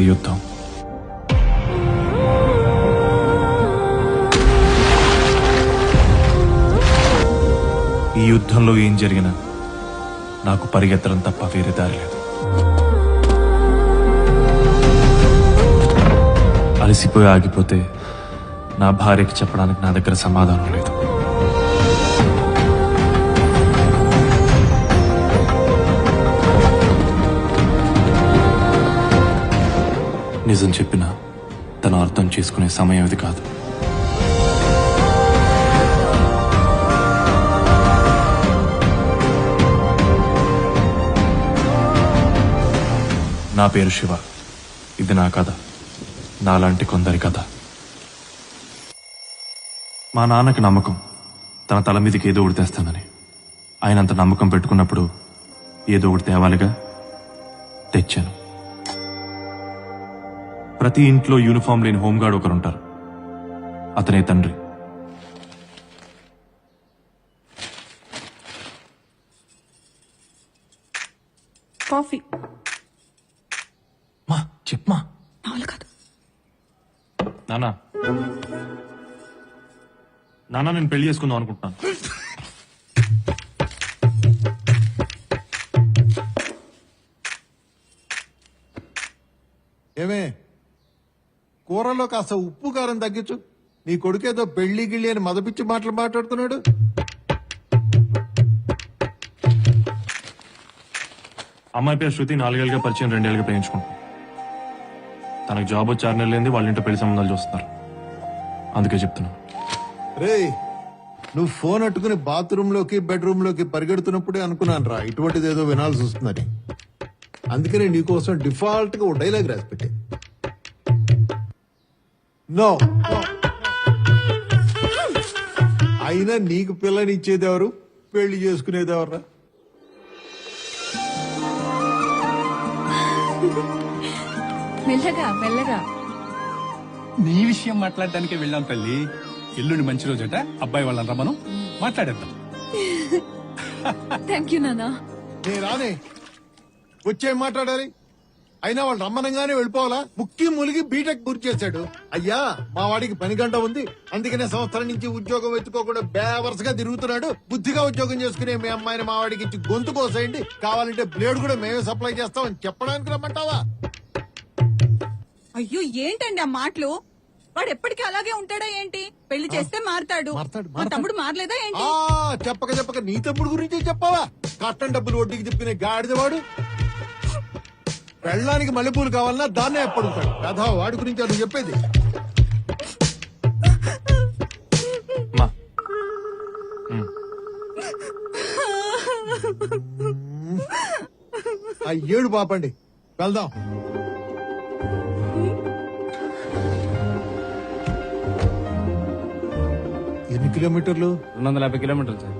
యుద్ధం ఈ యుద్ధంలో ఏం జరిగినా నాకు పరిగెత్తడం తప్ప వేరే దారి లేదు. అలసిపోయి ఆగిపోతే నా భార్యకి చెప్పడానికి నా దగ్గర సమాధానం లేదు. నిజం చెప్పినా తను అర్థం చేసుకునే సమయం ఇది కాదు. నా పేరు శివ. ఇది నా కథ. నాలాంటి కొందరి కథ. మా నాన్నకి నమ్మకం తన తల మీదకి ఏదో ఒకటి తెస్తానని ఆయన అంత నమ్మకం పెట్టుకున్నప్పుడు ఏదో ఒకటి తేవాలిగా తెచ్చాను. ప్రతి ఇంట్లో యూనిఫామ్ లేని హోంగార్డ్ ఒకరుంటారు. అతనే తండ్రి. కాఫీ. మా చెప్పమా మామూలు కాదు. నానా నానా నేను పెళ్ళి చేసుకుందాం అనుకుంటున్నాను. ఏమే? కూరలో కాస్త ఉప్పు కారం తగ్గించు. నీ కొడుకేదో పెళ్ళి గిళ్ళి అని మదపిచ్చి మాటలు మాట్లాడుతున్నాడు. అమ్మాయి పేరు శృతి నాలుగేళ్ళుగా పరిచయం రెండేళ్ళుగా ప్రేమించుకుంటాం. తనకు జాబ్ వచ్చి ఆరు నెలలైంది వాళ్ళ ఇంట్లో పెళ్ళి సంబంధాలు చూస్తున్నారు. అందుకే చెప్తున్నాను రేయ్ నువ్వు ఫోన్ అట్టుకుని బాత్రూమ్లోకి బెడ్రూమ్లోకి పరిగెడుతున్నప్పుడే అనుకున్నాను రా. ఇటువంటిది ఏదో వినాల్సి వస్తుందని. అందుకనే నీకోసం డిఫాల్ట్గా ఓ డైలాగ్ రాసి పెట్టే. నో అయినా నీకు పిల్లనిచ్చేదెవరు పెళ్ళి చేసుకునేదెవరా మెల్లగా మెల్లగా. నీ విషయం మాట్లాడడానికి వెళ్ళాం తల్లి. ఎల్లుండి మంచి రోజట. అబ్బాయి వాళ్ళని రమ్మను. మాట్లాడేద్దాం. థ్యాంక్ యూ నానా రానే. వచ్చే మాట్లాడాలి? అయినా వాళ్ళు రమ్మనంగానే వెళ్ళిపోవాలా? ముక్కి ములిగి బీటెక్ పూర్తి చేశాడు. అయ్యా మా వాడికి పని గంట ఉంది. అందుకనే సంవత్సరం నుంచి ఉద్యోగం వెతుకోకుండా బేవరసగా తిరుగుతున్నాడు. బుద్ధిగా ఉద్యోగం చేసుకునే మీ అమ్మాయిని మా వాడికి ఇచ్చి గొంతు కోసేయండి. కావాలంటే బ్లేడ్ కూడా మేమే సప్లై చేస్తామని చెప్పడానికి రమ్మంటావా? అయ్యో ఏంటండి ఆ మాటలు? వాడు ఎప్పటికీ అలాగే ఉంటాడా ఏంటి? పెళ్ళి చేస్తే మారతాడు. మా. తమ్ముడు మారలేదా ఏంటి? చెప్పక చెప్పక నీ తమ్ముడు గురించి చెప్పావా? కట్టం డబ్బులు వడ్డీకి తిప్పుకునే గాడిద పెళ్ళానికి మల్లెపూలు కావాలన్నా దాన్నే ఎప్పుడుతాడు కథ వాడి గురించి నువ్వు చెప్పేది. మా. ఆ ఏడు పాపండి. వెళ్దాం. ఎన్ని కిలోమీటర్లు? రెండు వందల యాభై కిలోమీటర్లు సార్.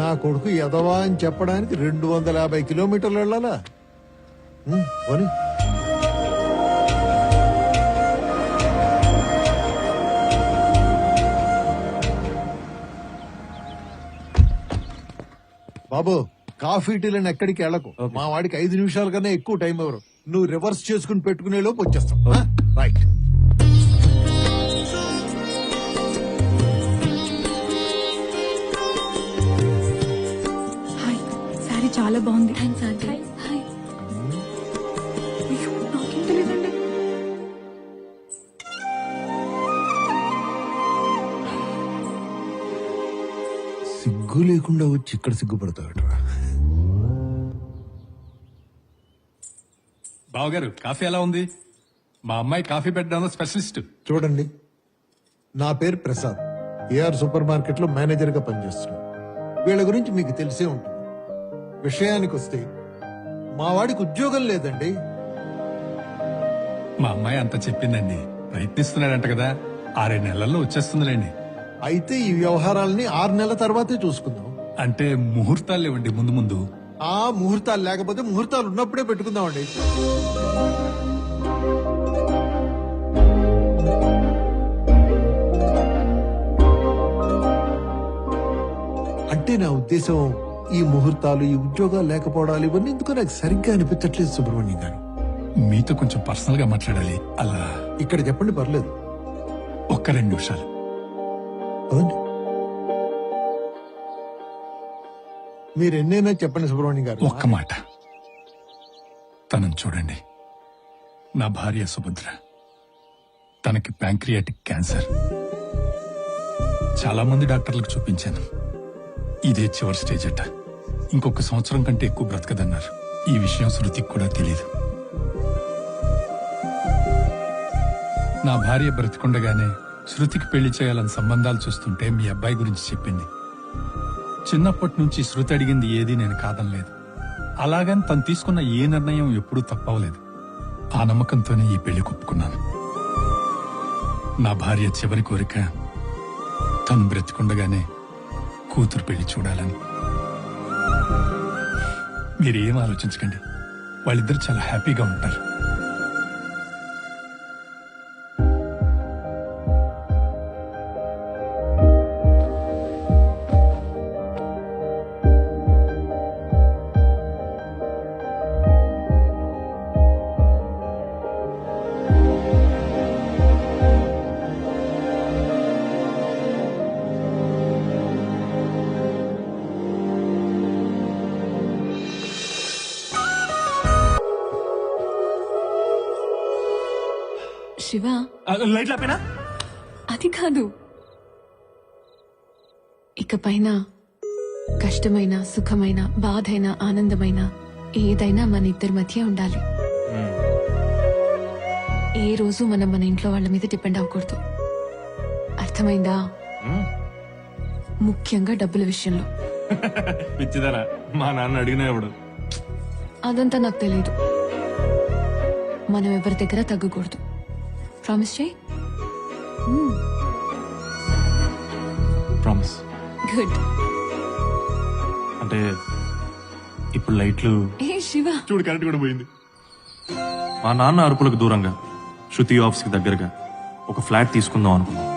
నా కొడుకు ఎదవా అని చెప్పడానికి రెండు వందల యాభై కిలోమీటర్లు వెళ్ళాలా? పోనీ. బాబు కాఫీ టీలను ఎక్కడికి వెళ్ళకు. మా వాడికి ఐదు నిమిషాల కన్నా ఎక్కువ టైం ఎవరు నువ్వు రివర్స్ చేసుకుని పెట్టుకునే లోపు వచ్చేస్తాం? Right hi. సారీ చాలా బాగుంది. Thanks aunty. సిగ్గు లేకుండా వచ్చి ఇక్కడ సిగ్గుపడతాడరా బావగారు కాఫీ ఎలా ఉంది? మా అమ్మాయి కాఫీ పెట్టడంలో స్పెషలిస్ట్. చూడండి నా పేరు ప్రసాద్. ఏఆర్ సూపర్ మార్కెట్లో మేనేజర్గా పనిచేస్తున్నాను. వీళ్ళ గురించి మీకు తెలిసే ఉంటుంది. విషయానికి వస్తే మా వాడికి ఉద్యోగం లేదండి. మా అమ్మాయి అంత చెప్పిందండి. ప్రయత్నిస్తున్నాడంట కదా. ఆరేడు నెలల్లో వచ్చేస్తుందిలేండి. అయితే ఈ వ్యవహారాలని ఆరు నెలల తర్వాతే చూసుకుందాం. అంటే ముహూర్తాలు లేవండి ముందు ముందు. ఆ ముహూర్తాలు లేకపోతే ముహూర్తాలు ఉన్నప్పుడే పెట్టుకుందామండి. అంటే నా ఉద్దేశం ఈ ముహూర్తాలు ఈ ఉద్యోగాలు లేకపోవడాలు ఇవన్నీ ఎందుకో నాకు సరిగ్గా అనిపించట్లేదు సుబ్రహ్మణ్యం గారు. మీతో కొంచెం పర్సనల్గా మాట్లాడాలి. అలా ఇక్కడ చెప్పండి పర్లేదు. ఒక్క రెండు నిమిషాలు. అవునండి మీరు ఎన్నైనా చెప్పండి సుబ్రహ్మణ్యం గారు. ఒక్క మాట. తనను చూడండి. నా భార్య సుభద్ర. తనకి ప్యాంక్రియాటిక్ క్యాన్సర్. చాలా మంది డాక్టర్లకు చూపించాను. ఇదే చివరి స్టేజ్ అట. ఇంకొక సంవత్సరం కంటే ఎక్కువ బ్రతకదన్నారు. ఈ విషయం శృతికి కూడా తెలియదు నా భార్య బ్రతికుండగానే శృతికి పెళ్ళి చేయాలని సంబంధాలు చూస్తుంటే మీ అబ్బాయి గురించి చెప్పింది. చిన్నప్పటి నుంచి శృతి అడిగింది ఏది నేను కాదనలేదు. అలాగని తను తీసుకున్న ఏ నిర్ణయం ఎప్పుడూ తప్పవలేదు. ఆ నమ్మకంతోనే ఈ పెళ్ళి ఒప్పుకున్నాను నా భార్య చివరి కోరిక తను బ్రతికుండగానే కూతురు పెళ్ళి చూడాలని. మీరేం ఆలోచించకండి. వాళ్ళిద్దరు చాలా హ్యాపీగా ఉంటారు. శివ. లైట్ లేపేనా? అది కాదు. ఇకపైన కష్టమైన సుఖమైన బాధైన ఆనందమైన ఏదైనా మన ఇద్దరి మధ్య ఉండాలి. ఏ రోజు మనం మన ఇంట్లో వాళ్ళ మీద డిపెండ్ అవ్వకూడదు. అర్థమైందా? ముఖ్యంగా డబ్బుల విషయంలో. పిచ్చిదారా మా నాన్న అడిగినా అదంతా నాకు తెలియదు మనం ఎవరి దగ్గర తగ్గకూడదు. ప్రామిస్ చేయి ప్రామిస్ గుడ్ అంటే ఇప్పుడు లైట్లు ఏ శివ? చూడు కరెంట్ కూడా పోయింది. మా నాన్న అరుపులకు దూరంగా శృతి ఆఫీస్కి దగ్గరగా ఒక ఫ్లాట్ తీసుకుందాం అనుకున్నాం.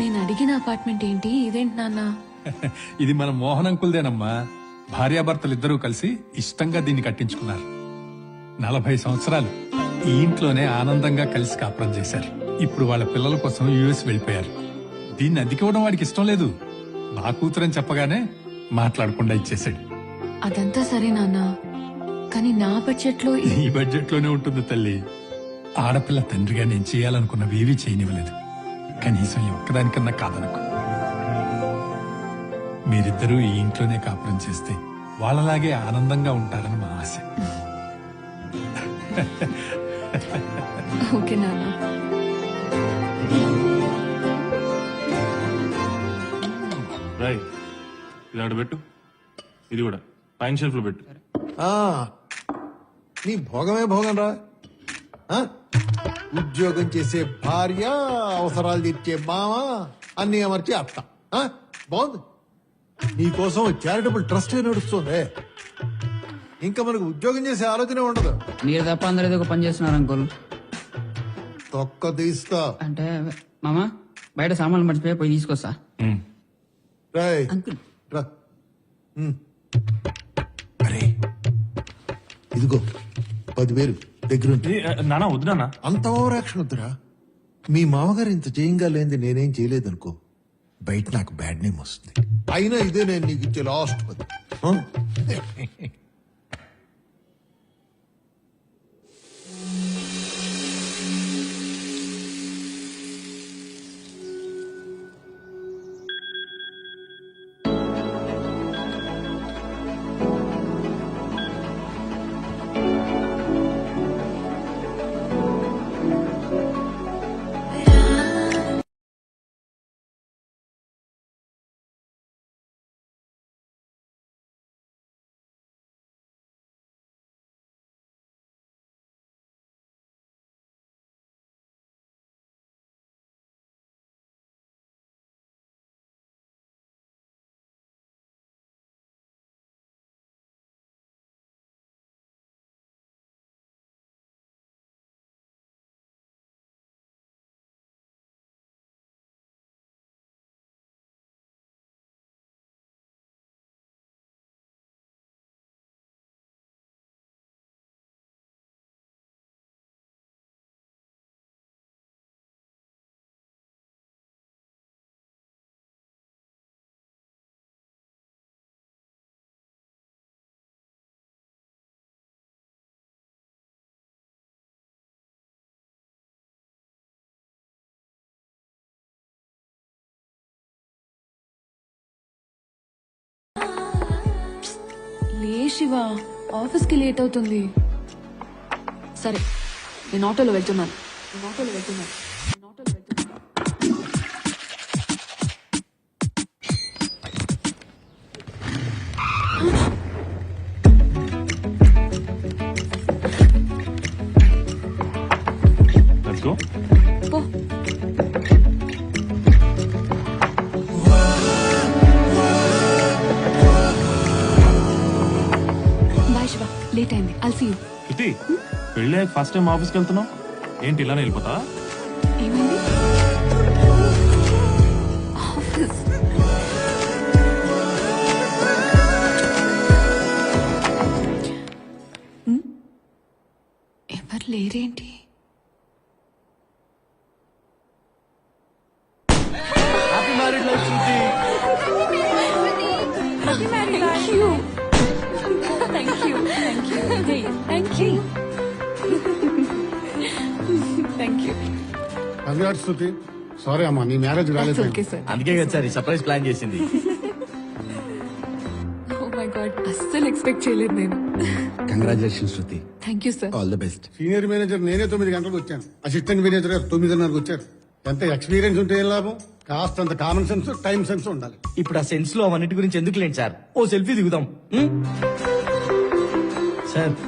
నేను అడిగిన అపార్ట్మెంట్ ఏంటి? ఇదేంటి నాన్న? ఇది మన మోహన్ అంకుల్దేనమ్మా. భార్యాభర్తలు ఇద్దరూ కలిసి ఇష్టంగా దీన్ని కట్టించుకున్నారు. నలభై సంవత్సరాలు. ఈ ఇంట్లోనే ఆనందంగా కలిసి కాపురం చేశారు. ఇప్పుడు వాళ్ళ పిల్లల కోసం యుఎస్ వెళ్ళిపోయారు. దీన్ని అద్దెకివ్వడం వాడికి ఇష్టం లేదు. నా కూతురని చెప్పగానే మాట్లాడకుండా ఇచ్చేశాడు. అదంతా సరే నాన్న. కానీ నా బడ్జెట్లో ఈ బడ్జెట్లోనే ఉంటుంది తల్లి. ఆడపిల్ల తండ్రిగా నేను చేయాలనుకున్నవి ఏవీ చేయనివ్వలేదు. కనీసం ఒక్కదానికన్నా కాదనుకో. మీరిద్దరూ ఈ ఇంట్లోనే కాపురం చేస్తే వాళ్ళలాగే ఆనందంగా ఉంటారని మా ఆశ. ఓకే నాన్న. రై ఇది ఆడ పెట్టు. ఇది కూడా. పైన షెల్ఫ్లో పెట్టు. ఆ, నీ భోగమే భోగం రా. ఆ? ఉద్యోగం చేసే భార్య అవసరాలు తీర్చే మామ అన్ని అమర్చి అత్త. ఆ? బాగుంది. నీకోసం చారిటబుల్ ట్రస్ట్ నడుస్తుంది. ఇంకా మనకు ఉద్యోగం చేసే ఆలోచన ఉండదు. మీరు తప్ప అందరూ ఏదో ఒక పని చేస్తున్నారు అంకుల్. తొక్క తీస్తా. అంటే మామా బయట సామాన్లు మర్చిపోయి పోయి తీసుకొస్తా. ఉమ్. రాయ్. అంకుల్. రా. ఉమ్. అరే. ఇదిగో పదివేలు దగ్గరుంటే. ఏ, నానా వద్దు నాన్న అంత ఓవరాక్షన్ వద్దురా. మీ మామగారు ఇంత చేయంగా లేనిది నేనేం చేయలేదనుకో బయట నాకు బ్యాడ్ నేమ్ వస్తుంది. అయినా ఇదే నేను నీకు ఇచ్చే లాస్ట్ పది. శివ ఆఫీస్కి లేట్ అవుతుంది. సరే నేను ఆటోలో వెళ్తున్నాను. నేను ఆటోలో వెళ్తున్నాను. లేట్ అయింది. అల్ సీ యూ శృతి పెళ్ళి ఫస్ట్ టైం ఆఫీస్కి వెళ్తున్నావు ఏంటి ఇలానే వెళ్ళిపోతా ఏమైంది? ఆఫీస్ హ్మ్? ఎవరు లేరేంటి? కంగ్రాట్స్ శృతి సారీ అమ్మా నీ మ్యారేజ్ రాలేదు. అందుకే కదా సార్ ఈ సర్ప్రైజ్ ప్లాన్ చేసింది. Oh my God. అస్సలు ఎక్స్పెక్ట్ చేయలేదు నేను. Congratulation Shruti thank you sir all the best senior manager నేనే తొమ్మిది గంటలకు వచ్చాను. అసిస్టెంట్ మేనేజర్ గారు తొమ్మిదిన్నరకు వచ్చారు. ఎంత ఎక్స్పీరియన్స్ ఉంటే ఏం లాభం? కాస్తంత కామన్ సెన్స్ టైం సెన్స్ ఉండాలి. ఇప్పుడు ఆ సెన్స్లో అవన్నిటి గురించి ఎందుకు లేండి సార్? ఓ సెల్ఫీ దిగుదాం. ఉం? సార్